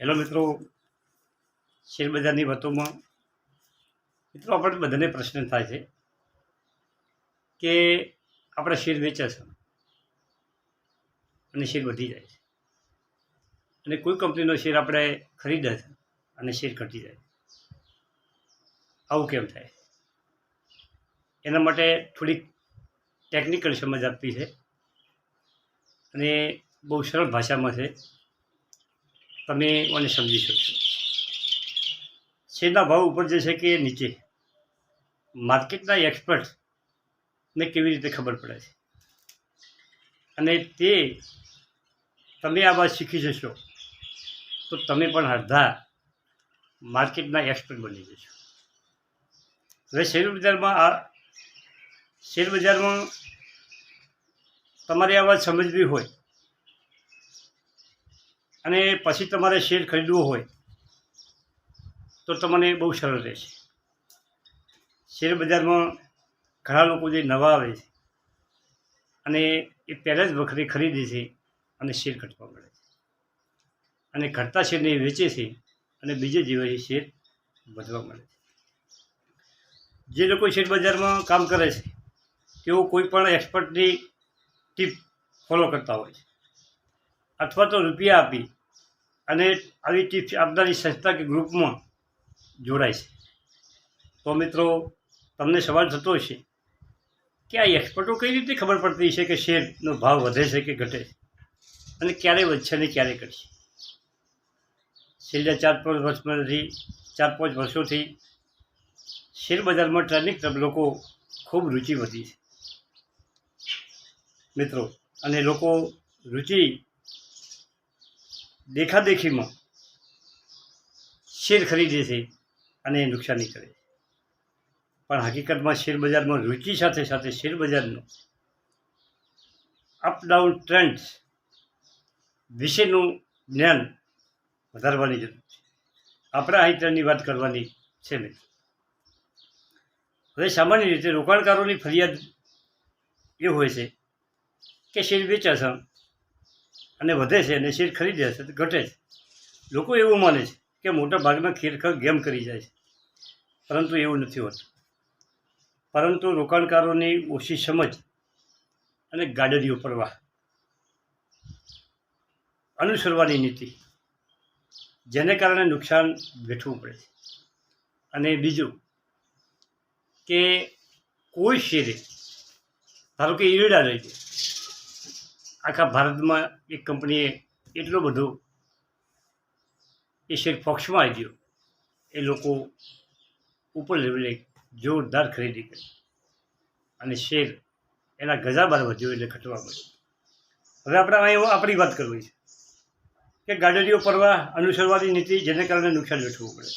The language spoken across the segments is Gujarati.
હેલો મિત્રો. શેરબજારની વાતોમાં મિત્રો આપણે બધાને પ્રશ્ન થાય છે કે આપણા શેર વેચ્યા છે અને શેર વધી જાય છે. અને કોઈ કંપનીનો શેર આપણે ખરીદ્યા છે અને શેર ઘટી જાય આવું કેમ થાય? એના માટે થોડીક ટેકનિકલ સમજ આપવી છે અને બહુ સરળ ભાષામાં છે. તમે મને સમજી શકશો. શેરના ભાવ ઉપર જે છે કે નીચે. માર્કેટના એક્સપર્ટને કેવી રીતે ખબર પડે છે? અને તે તમે આ વાત શીખી જશો, તો તમે પણ અડધા માર્કેટના એક્સપર્ટ બની જશો. હવે શેર બજારમાં આ શેર બજારમાં તમારે આ વાત સમજવી હોય અને પછી તમારે શેર ખરીદવો હોય, તો તમને બહુ સરળ રહેશે. શેર બજારમાં ઘણા લોકો જે નવા આવે છે, અને એ પહેલાં જ વખતે ખરીદે છે અને શેર ઘટવા મળે છે. અને ઘટતા શેરને એ વેચે છે અને બીજે દિવસે શેર વધવા મળે છે. જે લોકો શેર બજારમાં કામ કરે છે, તેઓ કોઈ પણ એક્સપર્ટની ટીપ ફોલો કરતા હોય છે. અથવા તો રૂપિયા આપી અને આવી ટિપ્સ આપનારી સંસ્થા કે ગ્રુપમાં જોડાય છે. તો મિત્રો, તમને સવાલ થતો હશે કે આ એક્સપર્ટો કઈ રીતે ખબર પડતી છે કે શેરનો ભાવ વધે છે કે ઘટે છે? અને ક્યારે વધશે અને ક્યારે ઘટશે? છેલ્લા ચાર પાંચ વર્ષમાંથી, ચાર પાંચ વર્ષોથી શેર બજારમાં ટ્રેડિંગ તરફ લોકો ખૂબ રુચિ વધી છે. મિત્રો, અને લોકો રુચિ દેખાદેખીમાં શેર ખરીદે છે અને એ નુકસાની કરે છે. પણ હકીકતમાં શેર બજારમાં રુચિ સાથે સાથે શેર અપડાઉન ટ્રેન્ડ વિશેનું જ્ઞાન વધારવાની જરૂર છે. આપણા હિતની વાત કરવાની છે મેં. હવે સામાન્ય રીતે રોકાણકારોની ફરિયાદ એ હોય છે કે શેર વેચ્યા છે અને વધે છે અને શેર ખરીદે છે તો ઘટે છે. લોકો એવું માને છે કે મોટા ભાગના ખીરખર ગેમ કરી જાય છે. પરંતુ એવું નથી હોતું. પરંતુ રોકાણકારોની ઓછી સમજ અને ગાડરીઓ પરવા અનુસરવાની નીતિ. જેને કારણે નુકસાન વેઠવું પડે છે. અને બીજું કે કોઈ શેરે, ધારો કે ઈરડા લઈ લે આખા ભારતમાં એક કંપનીએ એટલો બધો એ શેર પક્ષમાં આવી ગયો એ લોકો ઉપર લેવલે જોરદાર ખરીદી કરી. અને શેર એના ગજા બાર વધ્યો એટલે ઘટવા મળ્યો હવે આપણે અહીં આપણી વાત કરવી છે કે ગાડીઓ પરવા અનુસરવાની નીતિ જેને કારણે નુકસાન વેઠવું પડે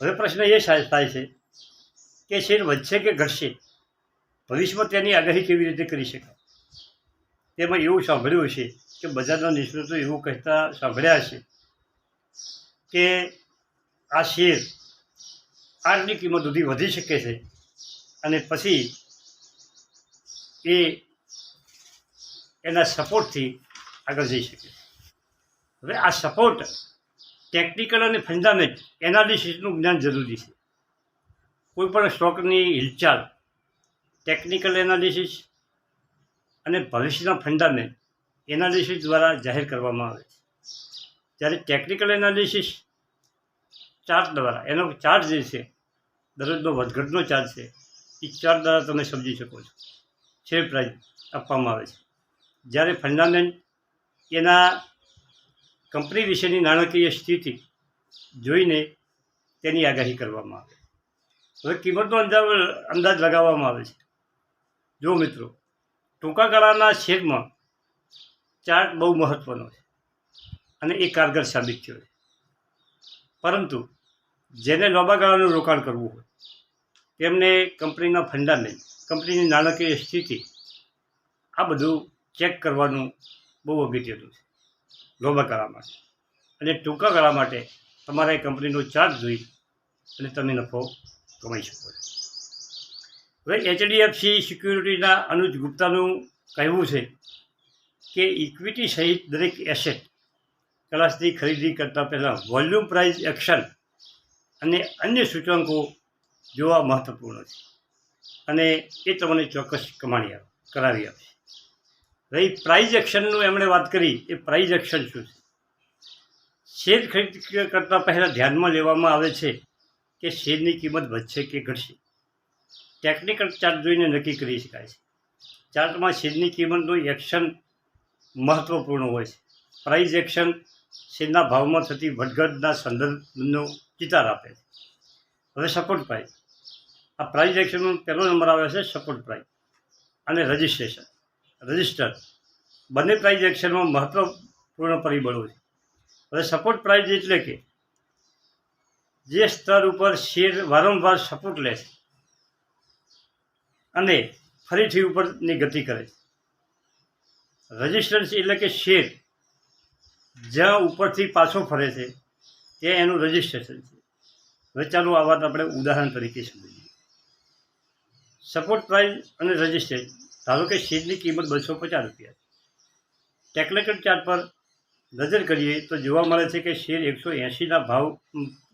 હવે પ્રશ્ન એ થાય છે કે શેર વધશે કે ઘટશે? ભવિષ્યમાં તેની આગાહી કેવી રીતે કરી શકાય? તેમાં એવું સાંભળ્યું છે કે બજારના નિષ્ણાતો એવું કહેતા સાંભળ્યા છે કે આ શેર આટલી કિંમત સુધી વધી શકે છે અને પછી એ એના સપોર્ટથી આગળ જઈ શકે હવે આ સપોર્ટ ટેકનિકલ અને ફંડામેન્ટ એનાલિસિસનું જ્ઞાન જરૂરી છે. કોઈ પણ સ્ટોકની હિલચાલ, ટેકનિકલ એનાલિસિસ અને ભવિષ્યના ફંડામેન્ટ એનાલિસિસ દ્વારા જાહેર કરવામાં આવે જ્યારે ટેકનિકલ એનાલિસિસ ચાર્ટ દ્વારા, એનો ચાર્ટ જે છે, દરરોજનો વધઘટનો ચાર્જ છે, એ ચાર્ટ દ્વારા તમે સમજી શકો છો. શેર પ્રાઇસ આપવામાં આવે છે. જ્યારે ફંડામેન્ટ એના કંપની વિશેની નાણાકીય સ્થિતિ જોઈને તેની આગાહી કરવામાં આવે. હવે કિંમતનો અંદાજ અંદાજ લગાવવામાં આવે છે. જો મિત્રો ટૂંકા ગાળાના શેરમાં ચાર્ટ બહુ મહત્ત્વનો છે અને એ કારગર સાબિત થયો છે. પરંતુ જેને લાંબા ગાળાનું રોકાણ કરવું હોય, તેમને કંપનીના ફંડામેન્ટ, કંપનીની નાણાકીય સ્થિતિ, આ બધું ચેક કરવાનું બહુ અગત્યનું છે લાંબા ગાળા માટે. અને ટૂંકા ગાળા માટે તમારે કંપનીનો ચાર્ટ જોઈ અને તમે નફો કમાઈ શકો છો. હવે એચડીએફસી સિક્યુરિટીના અનુજ ગુપ્તાનું કહેવું છે કે ઇક્વિટી સહિત દરેક એસેટ ક્લાસની ખરીદી કરતાં પહેલાં વોલ્યુમ પ્રાઇસ એક્શન અને અન્ય સૂચકાંકો જોવા મહત્વપૂર્ણ છે. અને એ તમને ચોક્કસ કમાણી આપ, કરાવી આપશે રહી પ્રાઇઝ એક્શનનું એમણે વાત કરી, એ પ્રાઇઝ એક્શન શું છે? શેર ખરીદ કરતાં પહેલાં ધ્યાનમાં લેવામાં આવે છે કે શેરની કિંમત વધશે કે ઘટશે? ટેકનિકલ ચાર્ટ જોઈને નક્કી કરી શકાય છે. ચાર્ટમાં શેરની કિંમતનું એક્શન મહત્ત્વપૂર્ણ હોય છે. પ્રાઇઝ એક્શન શેરના ભાવમાં થતી વધઘટના સંદર્ભનો ચિતાર આપે છે. હવે સપોર્ટ પ્રાઇઝ આ પ્રાઇઝ એક્શનનો પહેલો નંબર આવે છે સપોર્ટ પ્રાઇઝ અને રજિસ્ટ્રેશન રજિસ્ટર બંને પ્રાઇઝ એક્શનમાં મહત્ત્વપૂર્ણ પરિબળો છે. હવે સપોર્ટ પ્રાઇઝ એટલે કે જે સ્તર ઉપર શેર વારંવાર સપોર્ટ લે છે. અને ફરીથી ઉપરની ગતિ કરે રજિસ્ટન્સ એટલે કે શેર જ્યાં ઉપરથી પાછો ફરે છે તે એનું રજિસ્ટ્રેશન છે. હવે ચાલો આ વાત આપણે ઉદાહરણ તરીકે સમજીએ. સપોર્ટ પ્રાઇસ અને રજિસ્ટ્રેશન. ધારો કે શેરની કિંમત બસો પચાસ રૂપિયા ટેકનિકલ ચાર્ટ પર નજર કરીએ તો જોવા મળે છે કે શેર એકસો એંશીના ભાવ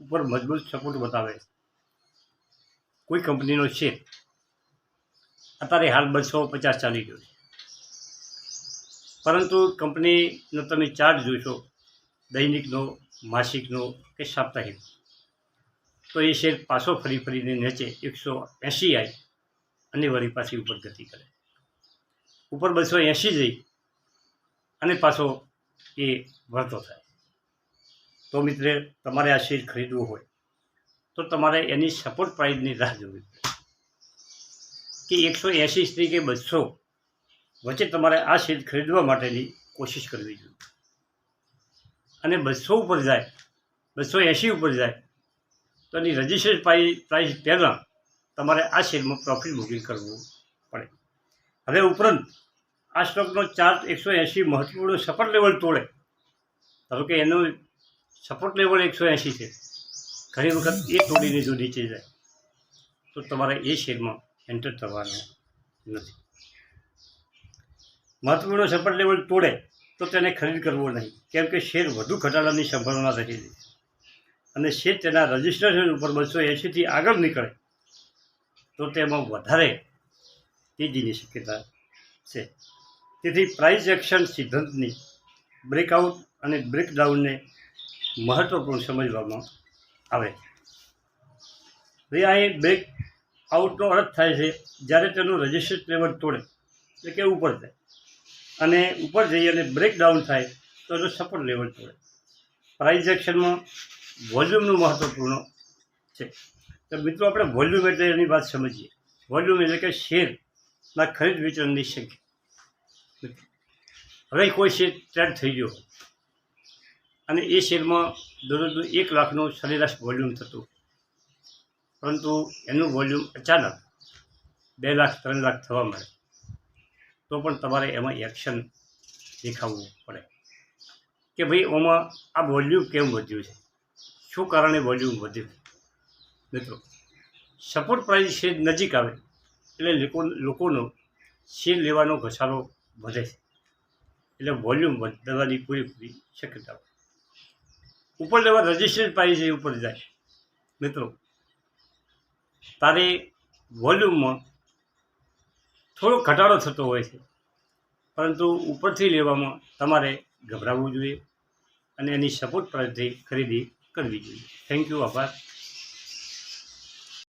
ઉપર મજબૂત સપોર્ટ બતાવે છે. કોઈ કંપનીનો શેર અત્યારે હાલ બસો પચાસ ચાલી ગયો છે. પરંતુ કંપનીનો તમે ચાર્જ જોશો, દૈનિકનો, માસિકનો કે સાપ્તાહિક. તો એ શેર પાછો ફરી ફરીને નીચે એકસો એંસી આવી અને વળી પાછી ઉપર ગતિ કરે. ઉપર બસો એંસી જઈ અને પાછો એ વળતો થાય. તો મિત્ર, તમારે આ શેર ખરીદવું હોય, તો તમારે એની સપોર્ટ પ્રાઇઝની રાહ જોવી પડે. કે એકસો એંશી કે બસો વચ્ચે તમારે આ શેર ખરીદવા માટેની કોશિશ કરવી જોઈએ. અને બસો ઉપર જાય, બસો એંસી ઉપર જાય, તો એની રજિસ્ટર્ડ પ્રાઇસ પહેલાં તમારે આ શેરમાં પ્રોફિટ બુકિંગ કરવું પડે. હવે ઉપરાંત આ સ્ટોકનો ચાર્ટ એકસો એંશી મહત્વપૂર્ણ સપોર્ટ લેવલ તોડે. ધારો કે એનો સપોર્ટ લેવલ એકસો એંસી છે. ઘણી વખત એ તોડીને જો નીચે જાય, તો તમારે એ શેરમાં એન્ટર થવાનું નથી. મહત્વપૂર્ણ સપોર્ટ લેવલ તોડે તો તેને ખરીદ કરવો નહીં. કેમ કે શેર વધુ ઘટાડાની સંભાવના રહી છે. અને શેર તેના રજિસ્ટ્રેશન ઉપર બસો એંશીથી આગળ નીકળે તો તેમાં વધારે તેજીની શક્યતા છે. તેથી પ્રાઇસ એક્શન સિદ્ધાંતની બ્રેકઆઉટ અને બ્રેકડાઉનને મહત્વપૂર્ણ સમજવામાં આવે છે. અહીં બ્રેક આઉટનો અર્થ થાય છે, જ્યારે તેનું રજિસ્ટર્ડ લેવલ તોડે, એટલે કે ઉપર જાય. અને ઉપર જઈ અને બ્રેકડાઉન થાય, તો એનું સપોર્ટ લેવલ તોડે. પ્રાઇઝ એક્શનમાં વોલ્યુમનું મહત્ત્વપૂર્ણ છે. તો મિત્રો, આપણે વોલ્યુમ એટલે એની વાત સમજીએ. વોલ્યુમ એટલે કે શેરના ખરીદ વેચાણની સંખ્યા. હવે કોઈ શેર ટ્રેડ થઈ ગયો અને એ શેરમાં દરરોજનું એક લાખનું સરેરાશ વોલ્યુમ થતું પરંતુ એનું વોલ્યુમ અચાનક બે લાખ, ત્રણ લાખ થવા મળે તો પણ તમારે એમાં એક્શન દેખાવવું પડે. કે ભાઈ ઓમાં આ વોલ્યુમ કેમ વધ્યું છે? શું કારણે વોલ્યુમ વધ્યું? મિત્રો, સપોર્ટ પ્રાઇસ શેર નજીક આવે એટલે લોકો, લોકોનો શેર લેવાનો ઘસારો વધે છે. એટલે વોલ્યુમ વધવાની પૂરેપૂરી શક્યતા ઉપર લેવા રજિસ્ટર્ડ પ્રાઇસ એ ઉપર જાય. મિત્રો તારે વોલ્યુમમાં થોડો ઘટાડો થતો હોય છે. પરંતુ ઉપરથી લેવામાં તમારે ગભરાવવું જોઈએ અને એની સપોર્ટ પરથી ખરીદી કરવી જોઈએ. થેન્ક યુ આભાર.